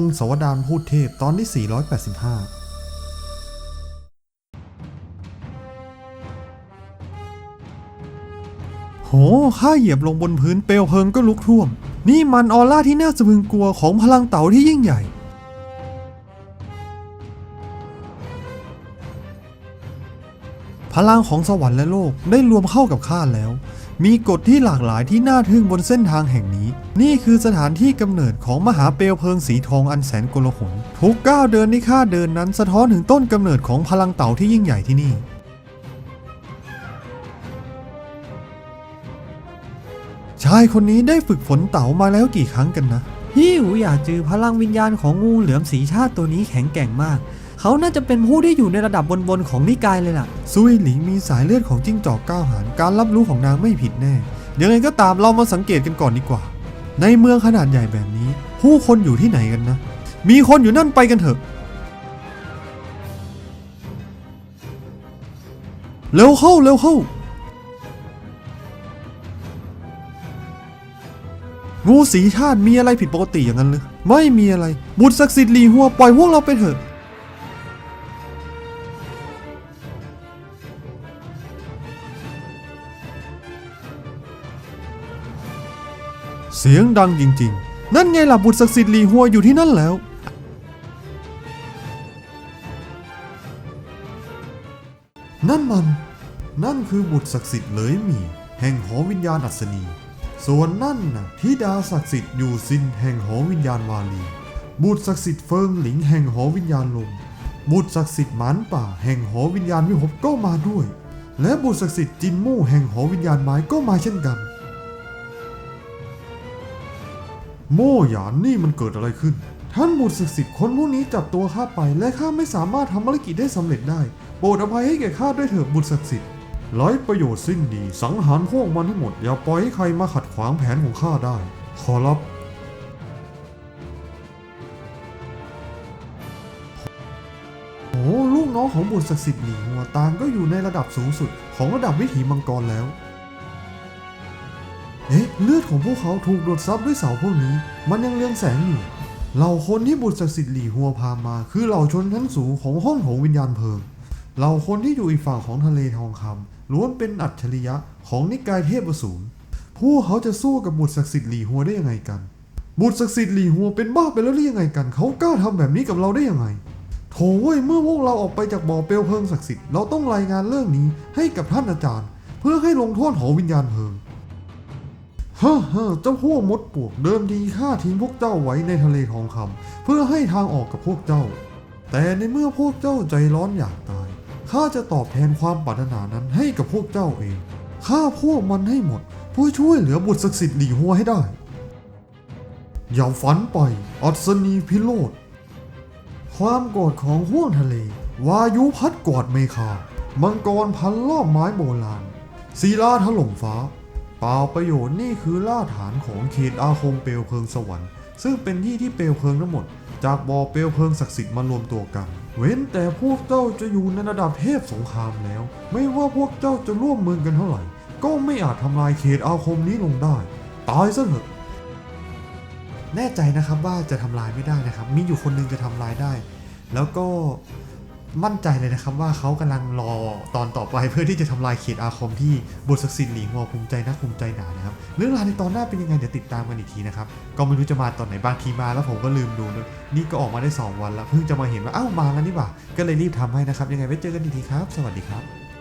งศวดานพูดเทพตอนที่ 485โหข้าเหยียบลงบนพื้นเปลวเพลิงก็ลุกท่วม นี่มันออร่าที่น่าสะพรึงกลัวของพลังเต๋าที่ยิ่งใหญ่ พลังของสวรรค์และโลกได้รวมเข้ากับข้าแล้ว มีกฎที่หลากหลายที่น่าทึ่งบนเส้นทางแห่งนี้ นี่คือสถานที่กำเนิดของมหาเปลวเพลิงสีทองอันแสนโกลาหลทุกก้าวเดินที่ข้าเดินนั้นสะท้อนถึงต้นกำเนิดของพลังเต่าที่ยิ่งใหญ่ที่นี่ชายคนนี้ได้ฝึกฝนเต๋ามาแล้วกี่ครั้งกันนะ พี่หูอยากจือพลังวิญญาณของงูเหลือมสีชาติตัวนี้แข็งแกร่งมาก เขาน่าจะเป็นผู้ที่อยู่ในระดับบนๆของนิกายเลยล่ะ ซุยหลิงมีสายเลือดของจิ้งจอกก้าวหางการรับรู้ของนางไม่ผิดแน่ ยังไงก็ตามเรามาสังเกตกันก่อนดีกว่า ในเมืองขนาดใหญ่แบบนี้ ผู้คนอยู่ที่ไหนกันนะ มีคนอยู่นั่นไปกันเถอะ เร็วเข้าเร็วเข้างูสีชาติมีอะไรผิดปกติอย่างนั้นหรือไม่มีอะไร บุตรศักดิ์สิทธิ์หลีหัวปล่อยพวกเราไปเถอะ เสียงดังจริง ๆ นั่นไงล่ะบุตรศักดิ์สิทธิ์หลีหัวอยู่ที่นั่นแล้ว นั่นมัน นั่นคือบุตรศักดิ์สิทธิ์เลยมี แห่งหอวิญญาณอัศนี ส่วนนั่นน่ะธิดาศักดิ์สิทธิ์อยู่ซินแห่งหอวิญญาณวาลี บุตรศักดิ์สิทธิ์เฟิงหลิงแห่งหอวิญญาณลมบุตรศักดิ์สิทธิ์หมานป่าแห่งหอวิญญาณวิภพก็มาด้วย และบุตรศักดิ์สิทธิ์จินมู่แห่งหอวิญญาณไม้ก็มาเช่นกัน โม่หยานนี่มันเกิดอะไรขึ้น ท่านบุตรศักดิ์สิทธิ์คนพวกนี้จับตัวข้าไปและข้าไม่สามารถทำภารกิจได้สำเร็จได้ โปรดอภัยให้แก่ข้าด้วยเถิดบุตรศักดิ์สิทธิ์ไร้ประโยชน์สิ้นดีสังหารพวกมันให้หมด อย่าปล่อยให้ใครมาขัดขวางแผนของข้าได้ ขอรับโอ้ลูกน้องของบุตรศักดิ์สิทธิ์หนีหัวตางก็อยู่ในระดับสูงสุดของระดับวิถีมังกรแล้ว เอ๊ะเลือดของพวกเขาถูกดูดซับด้วยเสาพวกนี้ มันยังเรืองแสงอยู่ เหล่าคนที่บุตรศักดิ์สิทธิ์หลี่หัวพามา คือเหล่าชนชั้นสูงของห้องโถงวิญญาณเพลิง เหล่าคนที่อยู่อีกฝั่งของทะเลทองคำล้วนเป็นอัจฉริยะของนิกายเทพอสูรพวกเขาจะสู้กับบุตรศักดิ์สิทธิ์หลี่หัวได้ยังไงกัน บุตรศักดิ์สิทธิ์หลี่หัวเป็นบ้าไปแล้วหรือยังไงกัน เขากล้าทำแบบนี้กับเราได้ยังไงโถเว้ยเมื่อพวกเราออกไปจากบ่อเปลวเพลิงศักดิ์สิทธิ์เราต้องรายงานเรื่องนี้ให้กับท่านอาจารย์ เพื่อให้ลงโทษหอวิญญาณเพลิง ฮ่าฮ่าเจ้าพวกมดปวกเดิมทีข้าทิ้งพวกเจ้าไว้ในทะเลทองคำเพื่อให้ทางออกกับพวกเจ้า แต่ในเมื่อพวกเจ้าใจร้อนอยากตายข้าจะตอบแทนความปรารถนานั้นให้กับพวกเจ้าเองฆ่าพวกมันให้หมดเพื่อช่วยเหลือบุตรศักดิ์สิทธิ์หลีหัวให้ได้ อย่าฝันไป อัศนีพิโรธความกรธของห้วงทะเล วายุพัดกวาดเมฆามังกรพันรอบไม้โบราณศิลาถล่มฟ้า เปล่าประโยชน์นี่คือล่าฐานของเขตอาคมเปลวเพลิงสวรรค์ ซึ่งเป็นที่ที่เปลวเพลิงทั้งหมด จากบ่อเปลวเพลิงศักดิ์สิทธิ์มารวมตัวกัน เว้นแต่พวกเจ้าจะอยู่ในระดับเทพสงครามแล้ว ไม่ว่าพวกเจ้าจะร่วมมือกันเท่าไหร่ ก็ไม่อาจทำลายเขตอาคมนี้ลงได้ ตายซะเถอะแน่ใจนะครับว่าจะทำลายไม่ได้นะครับ มีอยู่คนหนึงจะทำลายได้ แล้วก็ มั่นใจเลยนะครับว่าเขากำลังรอตอนต่อไปเพื่อที่จะทำลายเขตอาคมที่บุตรศักดิ์สิทธิ์หลีงอภูมิใจนักภูมิใจหนานะครับ เรื่องราวในตอนหน้าเป็นยังไงเดี๋ยวติดตามกันอีกทีนะครับ ก็ไม่รู้จะมาตอนไหนบางทีมาแล้วผมก็ลืมดูนี่ก็ออกมาได้ 2 วันแล้วเพิ่งจะมาเห็นว่าอ้าวมาแล้วนี่หว่าก็เลยรีบทำให้นะครับ ยังไงไว้เจอกันอีกทีครับ สวัสดีครับ